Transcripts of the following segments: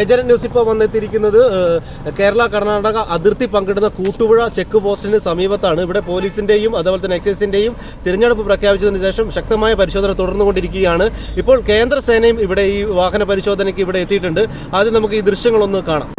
Agent news ഇപ്പോൾ വന്നെത്തിയിരിക്കുന്നത് കേരള കർണാടക അതിർത്തി പങ്കിടുന്ന കൂട്ടുപുഴ ചെക്ക് പോസ്റ്റിന് സമീപത്താണ്. ഇവിടെ പോലീസിന്റെയും അതുപോലെ തന്നെ എക്സൈസിന്റെയും തിരഞ്ഞെടുപ്പ് പ്രഖ്യാപിച്ചതിന് ശേഷം ശക്തമായ പരിശോധന തുടർന്നുകൊണ്ടിരിക്കുകയാണ്. ഇപ്പോൾ കേന്ദ്ര സേനയും ഇവിടെ ഈ വാഹന പരിശോധനയ്ക്ക് ഇവിടെ എത്തിയിട്ടുണ്ട്. ആദ്യം നമുക്ക് ഈ ദൃശ്യങ്ങളൊന്ന് കാണാം.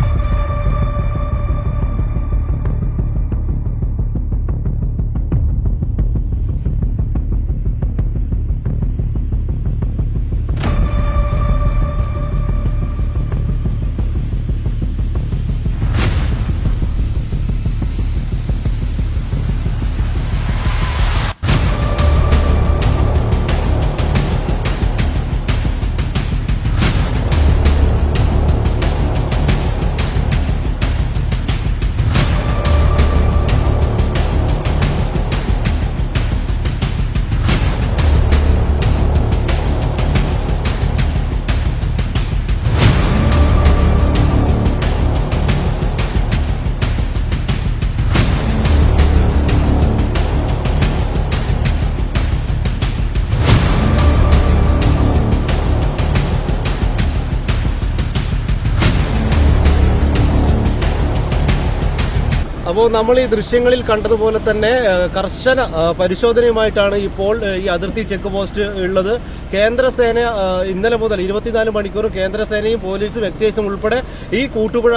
അപ്പോൾ നമ്മൾ ഈ ദൃശ്യങ്ങളിൽ കണ്ടതുപോലെ തന്നെ കർശന പരിശോധനയുമായിട്ടാണ് ഇപ്പോൾ ഈ അതിർത്തി ചെക്ക് പോസ്റ്റ് ഉള്ളത്. കേന്ദ്രസേന ഇന്നലെ മുതൽ ഇരുപത്തിനാല് മണിക്കൂർ കേന്ദ്രസേനയും പോലീസും എക്സൈസും ഉൾപ്പെടെ ഈ കൂട്ടുപുഴ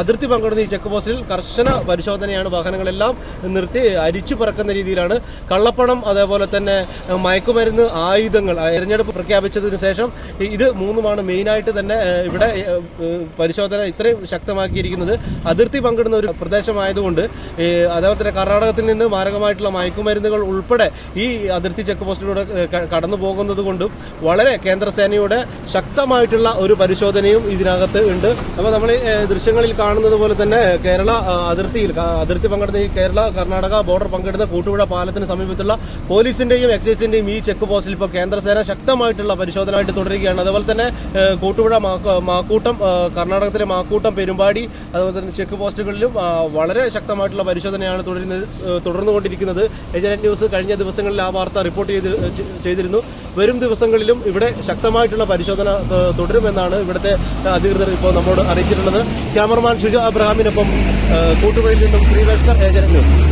അതിർത്തി പങ്കിടുന്ന ഈ ചെക്ക് പോസ്റ്റിൽ കർശന പരിശോധനയാണ് വാഹനങ്ങളെല്ലാം നിർത്തി അരിച്ചു പറക്കുന്ന രീതിയിലാണ്. കള്ളപ്പണം അതേപോലെ തന്നെ മയക്കുമരുന്ന് ആയുധങ്ങൾ തെരഞ്ഞെടുപ്പ് പ്രഖ്യാപിച്ചതിന് ശേഷം ഇത് മൂന്നുമാണ് മെയിനായിട്ട് തന്നെ ഇവിടെ പരിശോധന ഇത്രയും ശക്തമാക്കിയിരിക്കുന്നത്. അതിർത്തി പങ്കിടുന്ന ഒരു പ്രദേശമായതുകൊണ്ട് ഈ അതേപോലെ തന്നെ കർണാടകത്തിൽ നിന്ന് മാരകമായിട്ടുള്ള മയക്കുമരുന്നുകൾ ഉൾപ്പെടെ ഈ അതിർത്തി ചെക്ക് പോസ്റ്റിലൂടെ കടന്നു പോകുന്നത് കൊണ്ടും വളരെ കേന്ദ്രസേനയുടെ ശക്തമായിട്ടുള്ള ഒരു പരിശോധനയും ഇതിനകത്ത് ഉണ്ട്. അപ്പോൾ നമ്മൾ ദൃശ്യങ്ങളിൽ കാണുന്നത് പോലെ തന്നെ കേരള അതിർത്തിയിൽ അതിർത്തി പങ്കിടുന്ന ഈ കേരള കർണാടക ബോർഡർ പങ്കിടുന്ന കൂട്ടുപുഴ പാലത്തിന് സമീപത്തുള്ള പോലീസിന്റെയും എക്സൈസിന്റെയും ഈ ചെക്ക് പോസ്റ്റിൽ ഇപ്പോൾ കേന്ദ്രസേന ശക്തമായിട്ടുള്ള പരിശോധനയായിട്ട് തുടരുകയാണ്. അതുപോലെ തന്നെ കൂട്ടുപുഴ മാക്കൂട്ടം കർണാടകത്തിലെ മാക്കൂട്ടം പെരുമ്പാടി അതുപോലെ തന്നെ ചെക്ക് പോസ്റ്റുകളിലും വളരെ ശക്തമായിട്ടുള്ള പരിശോധനയാണ് തുടരുന്നത് തുടർന്നുകൊണ്ടിരിക്കുന്നത്. ഏജന്റ് ന്യൂസ് കഴിഞ്ഞ ദിവസങ്ങളിൽ ആ വാർത്ത റിപ്പോർട്ട് ചെയ്ത് ചെയ്തിരുന്നു. വരും ദിവസങ്ങളിലും ഇവിടെ ശക്തമായിട്ടുള്ള പരിശോധന തുടരുമെന്നാണ് ഇവിടുത്തെ അധികൃതർ ഇപ്പോൾ നമ്മോട് അറിയിച്ചിട്ടുള്ളത്. ക്യാമറമാൻ ഷുജ അബ്രഹാമിനൊപ്പം കൂട്ടുപുഴയിൽ നിന്നും ശ്രീകൃഷ്ണ ഏജനറ്റ് ന്യൂസ്.